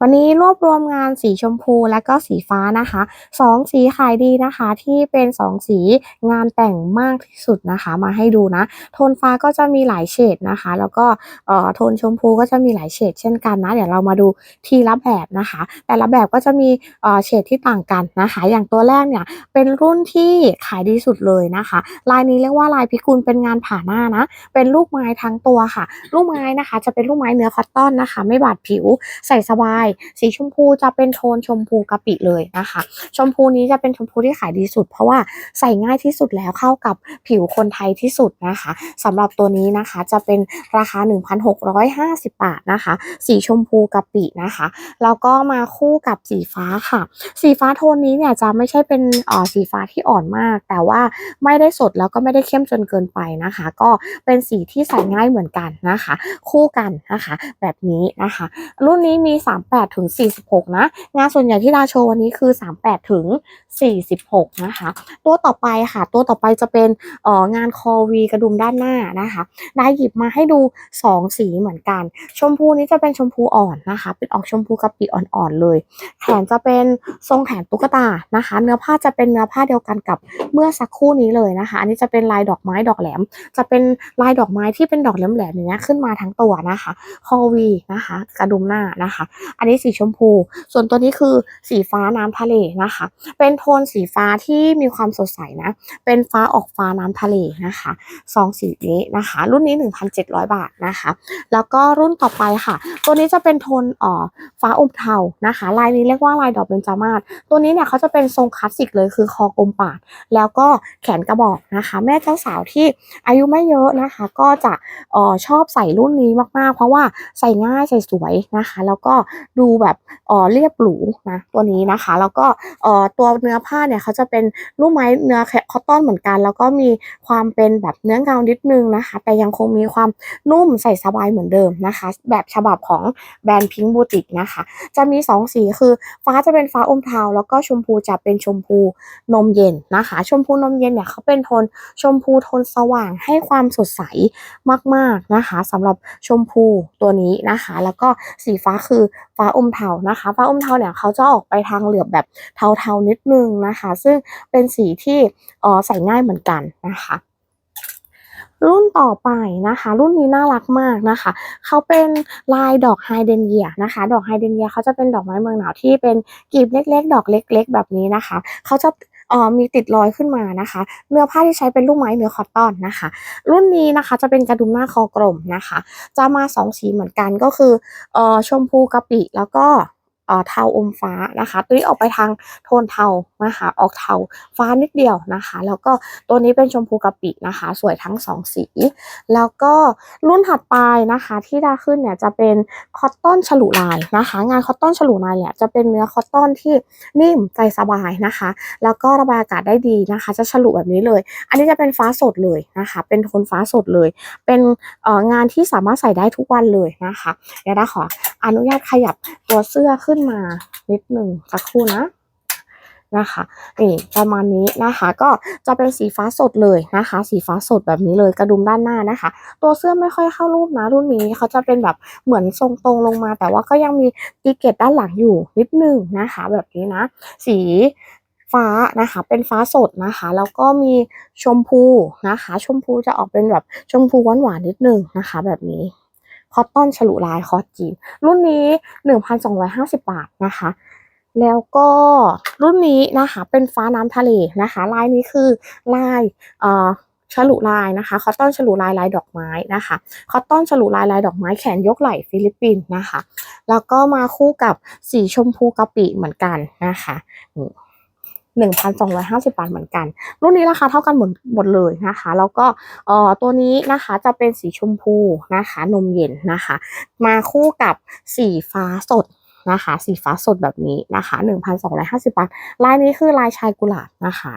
วันนี้รวบรวมงานสีชมพูและก็สีฟ้านะคะสองสีขายดีนะคะ ที่เป็นสองสีงานแต่งมากที่สุดนะคะ มาให้ดูนะ โทนฟ้าก็จะมีหลายเฉดนะคะ แล้วก็เอ่อโทนชมพูก็จะมีหลายเฉดเช่นกันนะ เดี๋ยวเรามาดูทีละแบบนะคะ แต่ละแบบก็จะมีเอ่อเฉดที่ต่างกันนะคะ อย่างตัวแรกเนี่ยเป็นรุ่นที่ขายดีสุดเลยนะคะ ลายนี้เรียกว่าลายพิกุลเป็นงานผ่าหน้านะ เป็นลูกไม้ทั้งตัวค่ะ ลูกไม้นะคะ จะเป็นลูกไม้เนื้อคอตตอนนะคะ ไม่บาดผิวใส่สบายสีชมพูจะเป็นโทนชมพูกะปิเลยนะคะ ชมพูนี้จะเป็นชมพูที่ขายดีสุด เพราะว่าใส่ง่ายที่สุดแล้วเข้ากับผิวคนไทยที่สุดนะคะสำหรับตัวนี้นะคะจะเป็นราคา 1,650 บาทนะคะ สีชมพูกะปินะคะแล้วก็มาคู่กับสีฟ้าค่ะ สีฟ้าโทนนี้เนี่ยจะไม่ใช่เป็นอ่อสีฟ้าที่อ่อนมาก แต่ว่าไม่ได้สดแล้วก็ไม่ได้เข้มจนเกินไปนะคะ ก็เป็นสีที่ใส่ง่ายเหมือนกันนะคะ คู่กันนะคะ แบบนี้นะคะ รุ่นนี้มี 38ถึง46 นะ งานส่วนใหญ่ที่ดาโชว์วันนี้คือ 38ถึง46 นะคะ ตัวต่อไปค่ะ ตัวต่อไปจะเป็นเอ่องานคอวีกระดุมด้านหน้านะคะได้หยิบมาให้ดู 2 สีเหมือนกัน ชมพูนี้จะเป็นชมพูอ่อนนะคะ เป็นออกชมพูกะปิอ่อนๆเลย แขนจะเป็นทรงแขนตุ๊กตานะคะ เนื้อผ้าจะเป็นเนื้อผ้าเดียวกันกับเมื่อสักครู่นี้เลยนะคะ อันนี้จะเป็นลายดอกไม้ดอกแหลม จะเป็นลายดอกไม้ที่เป็นดอกแหลมๆอย่างเงี้ยขึ้นมาทั้งตัวนะคะ คอวีนะคะ กระดุมหน้านะคะอันนี้สีชมพู ส่วนตัวนี้คือสีฟ้าน้ำทะเลนะคะ เป็นโทนสีฟ้าที่มีความสดใสนะ เป็นฟ้าออกฟ้าน้ำทะเลนะคะซองสีนี้นะคะ รุ่นนี้ 1,700 บาทนะคะ แล้วก็รุ่นต่อไปค่ะ ตัวนี้จะเป็นโทนอ่อฟ้าอมเทานะคะ ลายนี้เรียกว่าลายดอกเบญจมาศตัวนี้เนี่ยเขาจะเป็นทรงคลาสสิกเลยคือคอกลมปาด แล้วก็แขนกระบอกนะคะ แม่เจ้าสาวที่อายุไม่เยอะนะคะ ก็จะอ่อชอบใส่รุ่นนี้มากๆ เพราะว่าใส่ง่ายใส่สวยนะคะ แล้วก็ดูแบบเอ่อเรียบหรูนะตัวนี้นะคะ แล้วก็เอ่อตัวเนื้อผ้าเนี่ยเขาจะเป็นลูกไม้เนื้อคอตตอนเหมือนกัน แล้วก็มีความเป็นแบบเนื้อเงานิดนึงนะคะ แต่ยังคงมีความนุ่มใส่สบายเหมือนเดิมนะคะ แบบฉบับของแบรนด์พิงค์บูติกนะคะ จะมี 2 สีคือฟ้าจะเป็นฟ้าอมเทาแล้วก็ชมพูจะเป็นชมพูนมเย็นนะคะ ชมพูนมเย็นเนี่ยเขาเป็นโทนชมพูโทนสว่างให้ความสดใสมากๆนะคะสำหรับชมพูตัวนี้นะคะ แล้วก็สีฟ้าคือฟ้าาอมเทานะคะ ฟ้าอมเทาเนี่ยเขาจะออกไปทางเหลือบแบบเทาๆนิดนึงนะคะ ซึ่งเป็นสีที่เออใส่ง่ายเหมือนกันนะคะรุ่นต่อไปนะคะ รุ่นนี้น่ารักมากนะคะ เขาเป็นลายดอกไฮเดรนเยียนะคะ ดอกไฮเดรนเยียเขาจะเป็นดอกไม้เมืองหนาวที่เป็นกลีบเล็ก ๆ ดอกเล็ก ๆ แบบนี้นะคะ เขาจะ มีติดรอยขึ้นมานะคะ เนื้อผ้าที่ใช้เป็นลูกไม้เนื้อคอตตอนนะคะ รุ่นนี้นะคะจะเป็นกระดุมหน้าคอกลมนะคะ จะมาสองสีเหมือนกันก็คือเอ่อชมพูกะปิแล้วก็ เทาอมฟ้านะคะตัวนี้ออกไปทางโทนเทานะคะออกเทาฟ้านิดเดียวนะคะ แล้วก็ตัวนี้เป็นชมพูกะปินะคะ สวยทั้งสองสี แล้วก็รุ่นถัดไปนะคะที่ไดาขึ้นเนี่ยจะเป็นคอตตอนฉลุลายนะคะ งานคอตตอนฉลุลายเนี่ยจะเป็นเนื้อคอตตอนที่นิ่มใจสบายนะคะ แล้วก็ระบายอากาศได้ดีนะคะ จะฉลุแบบนี้เลย อันนี้จะเป็นฟ้าสดเลยนะคะ เป็นโทนฟ้าสดเลย เป็นงานที่สามารถใส่ได้ทุกวันเลยนะคะเดี๋ยวดาขออนุญาตขยับตัวเสื้อขึ้นมานิดหนึ่งสักครู่นะนะคะนี่ประมาณนี้นะคะก็จะเป็นสีฟ้าสดเลยนะคะ สีฟ้าสดแบบนี้เลยกระดุมด้านหน้านะคะ ตัวเสื้อไม่ค่อยเข้ารูปนะรุ่นนี้เขาจะเป็นแบบเหมือนทรงตรงลงมา แต่ว่าก็ยังมีตีเกตด้านหลังอยู่นิดนึงนะคะ แบบนี้นะ สีฟ้านะคะเป็นฟ้าสดนะคะแล้วก็มีชมพูนะคะ ชมพูจะออกเป็นแบบชมพูหวานๆนิดนึงนะคะ แบบนี้ คอตตอนฉลุลายคอจีน รุ่นนี้ 1,250 บาทนะคะ แล้วก็รุ่นนี้นะคะเป็นฟ้าน้ำทะเลนะคะ ลายนี้คือลายเอ่อฉลุลายนะคะ คอตตอนฉลุลายลายดอกไม้นะคะ คอตตอนฉลุลายลายดอกไม้แขนยกไหล่ฟิลิปปินส์นะคะ แล้วก็มาคู่กับสีชมพูกะปิเหมือนกันนะคะ หนึ่งพันสองร้อยห้าสิบบาทเหมือนกัน รุ่นนี้ราคาเท่ากันหมดหมดเลยนะคะ แล้วก็เอ่อตัวนี้นะคะจะเป็นสีชมพูนะคะ นมเย็นนะคะ มาคู่กับสีฟ้าสดนะคะ สีฟ้าสดแบบนี้นะคะ 1,250 บาท ลายนี้คือลายชายกุหลาบนะคะ